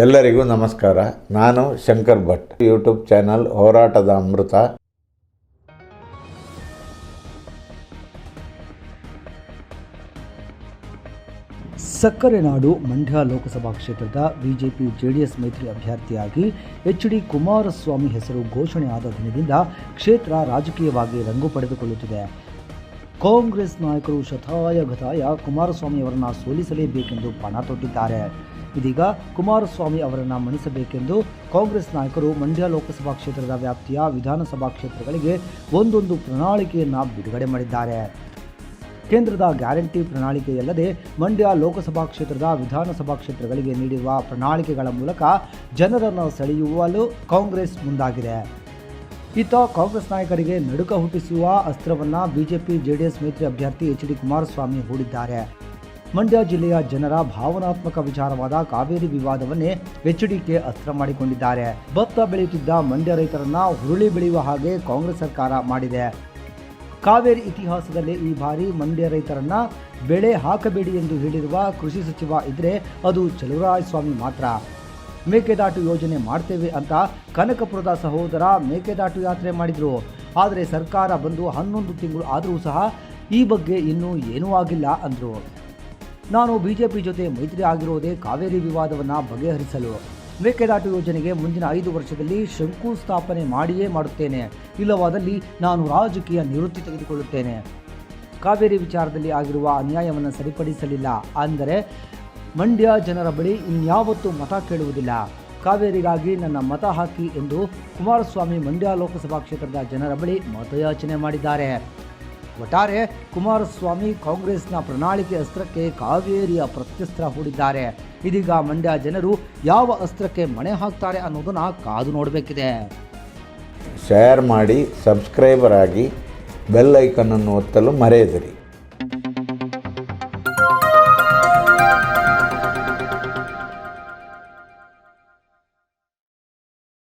ಎಲ್ಲರಿಗೂ ನಮಸ್ಕಾರ. ನಾನು ಶಂಕರ್ ಭಟ್. ಯೂಟ್ಯೂಬ್ ಚಾನಲ್ ಹೋರಾಟದ ಅಮೃತ. ಸಕ್ಕರೆ ನಾಡು ಮಂಡ್ಯ ಲೋಕಸಭಾ ಕ್ಷೇತ್ರದ ಬಿಜೆಪಿ ಜೆಡಿಎಸ್ ಮೈತ್ರಿ ಅಭ್ಯರ್ಥಿಯಾಗಿ ಎಚ್ ಡಿ ಕುಮಾರಸ್ವಾಮಿ ಹೆಸರು ಘೋಷಣೆ ಆದ ದಿನದಿಂದ ಕ್ಷೇತ್ರ ರಾಜಕೀಯವಾಗಿ ರಂಗು ಪಡೆದುಕೊಳ್ಳುತ್ತಿದೆ. ಕಾಂಗ್ರೆಸ್ ನಾಯಕರು ಶತಾಯ ಗತಾಯ ಕುಮಾರಸ್ವಾಮಿ ಅವರನ್ನು ಸೋಲಿಸಲೇಬೇಕೆಂದು ಪಣ ತೊಟ್ಟಿದ್ದಾರೆ. ಇದೀಗ ಕುಮಾರಸ್ವಾಮಿ ಅವರನ್ನು ಮಣಿಸಬೇಕೆಂದು ಕಾಂಗ್ರೆಸ್ ನಾಯಕರು ಮಂಡ್ಯ ಲೋಕಸಭಾ ಕ್ಷೇತ್ರದ ವ್ಯಾಪ್ತಿಯ ವಿಧಾನಸಭಾ ಕ್ಷೇತ್ರಗಳಿಗೆ ಒಂದೊಂದು ಪ್ರಣಾಳಿಕೆಯನ್ನು ಬಿಡುಗಡೆ ಮಾಡಿದ್ದಾರೆ. ಕೇಂದ್ರದ ಗ್ಯಾರಂಟಿ ಪ್ರಣಾಳಿಕೆಯಲ್ಲದೆ ಮಂಡ್ಯ ಲೋಕಸಭಾ ಕ್ಷೇತ್ರದ ವಿಧಾನಸಭಾ ಕ್ಷೇತ್ರಗಳಿಗೆ ನೀಡಿರುವ ಪ್ರಣಾಳಿಕೆಗಳ ಮೂಲಕ ಜನರನ್ನು ಸೆಳೆಯುವಲು ಕಾಂಗ್ರೆಸ್ ಮುಂದಾಗಿದೆ. ಇತ್ತ ಕಾಂಗ್ರೆಸ್ ನಾಯಕರಿಗೆ ನಡುಕ ಹುಟ್ಟಿಸುವ ಅಸ್ತ್ರವನ್ನ ಬಿಜೆಪಿ, ಜೆಡಿಎಸ್ ಮೈತ್ರಿ ಅಭ್ಯರ್ಥಿ ಎಚ್ ಡಿ ಕುಮಾರಸ್ವಾಮಿ ಹೂಡಿದ್ದಾರೆ. ಮಂಡ್ಯ ಜಿಲ್ಲೆಯ ಜನರ ಭಾವನಾತ್ಮಕ ವಿಚಾರವಾದ ಕಾವೇರಿ ವಿವಾದವನ್ನೇ ಎಚ್ಡಿಕೆ ಅಸ್ತ್ರ ಮಾಡಿಕೊಂಡಿದ್ದಾರೆ. ಭತ್ತ ಬೆಳೆಯುತ್ತಿದ್ದ ಮಂಡ್ಯ ರೈತರನ್ನ ಹುರುಳಿ ಬೆಳೆಯುವ ಹಾಗೆ ಕಾಂಗ್ರೆಸ್ ಸರ್ಕಾರ ಮಾಡಿದೆ. ಕಾವೇರಿ ಇತಿಹಾಸದಲ್ಲಿ ಈ ಬಾರಿ ಮಂಡ್ಯ ರೈತರನ್ನ ಬೆಳೆ ಹಾಕಬೇಡಿ ಎಂದು ಹೇಳಿರುವ ಕೃಷಿ ಸಚಿವ ಇದ್ರೆ ಅದು ಚಲುವರಾಯಸ್ವಾಮಿ ಮಾತ್ರ. ಮೇಕೆದಾಟು ಯೋಜನೆ ಮಾಡ್ತೇವೆ ಅಂತ ಕನಕಪುರದ ಸಹೋದರ ಮೇಕೆದಾಟು ಯಾತ್ರೆ ಮಾಡಿದ್ರು. ಆದರೆ ಸರ್ಕಾರ ಬಂದು ಹನ್ನೊಂದು ತಿಂಗಳು ಆದರೂ ಸಹ ಈ ಬಗ್ಗೆ ಇನ್ನೂ ಏನೂ ಆಗಿಲ್ಲ ಅಂದರು. ನಾನು ಬಿಜೆಪಿ ಜೊತೆ ಮೈತ್ರಿ ಆಗಿರೋದೇ ಕಾವೇರಿ ವಿವಾದವನ್ನು ಬಗೆಹರಿಸಲು ಮೇಕೆದಾಟು ಯೋಜನೆಗೆ ಮುಂದಿನ ಐದು ವರ್ಷದಲ್ಲಿ ಶಂಕುಸ್ಥಾಪನೆ ಮಾಡಿಯೇ ಮಾಡುತ್ತೇನೆ. ಇಲ್ಲವಾದಲ್ಲಿ ನಾನು ರಾಜಕೀಯ ನಿವೃತ್ತಿ ತೆಗೆದುಕೊಳ್ಳುತ್ತೇನೆ. ಕಾವೇರಿ ವಿಚಾರದಲ್ಲಿ ಆಗಿರುವ ಅನ್ಯಾಯವನ್ನು ಸರಿಪಡಿಸಲಿಲ್ಲ ಅಂದರೆ ಮಂಡ್ಯ ಜನರ ಬಳಿ ಇನ್ಯಾವತ್ತೂ ಮತ ಕೇಳುವುದಿಲ್ಲ. ಕಾವೇರಿಗಾಗಿ ನನ್ನ ಮತ ಹಾಕಿ ಎಂದು ಕುಮಾರಸ್ವಾಮಿ ಮಂಡ್ಯ ಲೋಕಸಭಾ ಕ್ಷೇತ್ರದ ಜನರ ಬಳಿ ಮತಯಾಚನೆ ಮಾಡಿದ್ದಾರೆ. ಒಟ್ಟಾರೆ ಕುಮಾರಸ್ವಾಮಿ ಕಾಂಗ್ರೆಸ್ನ ಪ್ರಣಾಳಿಕೆ ಅಸ್ತ್ರಕ್ಕೆ ಕಾವೇರಿಯ ಪ್ರತ್ಯಸ್ತ್ರ ಹೂಡಿದ್ದಾರೆ. ಇದೀಗ ಮಂಡ್ಯ ಜನರು ಯಾವ ಅಸ್ತ್ರಕ್ಕೆ ಮಣೆ ಹಾಕ್ತಾರೆ ಅನ್ನೋದನ್ನ ಕಾದು ನೋಡಬೇಕಿದೆ. ಶೇರ್ ಮಾಡಿ ಸಬ್ಸ್ಕ್ರೈಬರ್ ಆಗಿ ಬೆಲ್ ಐಕನನ್ನು ಒತ್ತಲು ಮರೆಯದಿರಿ.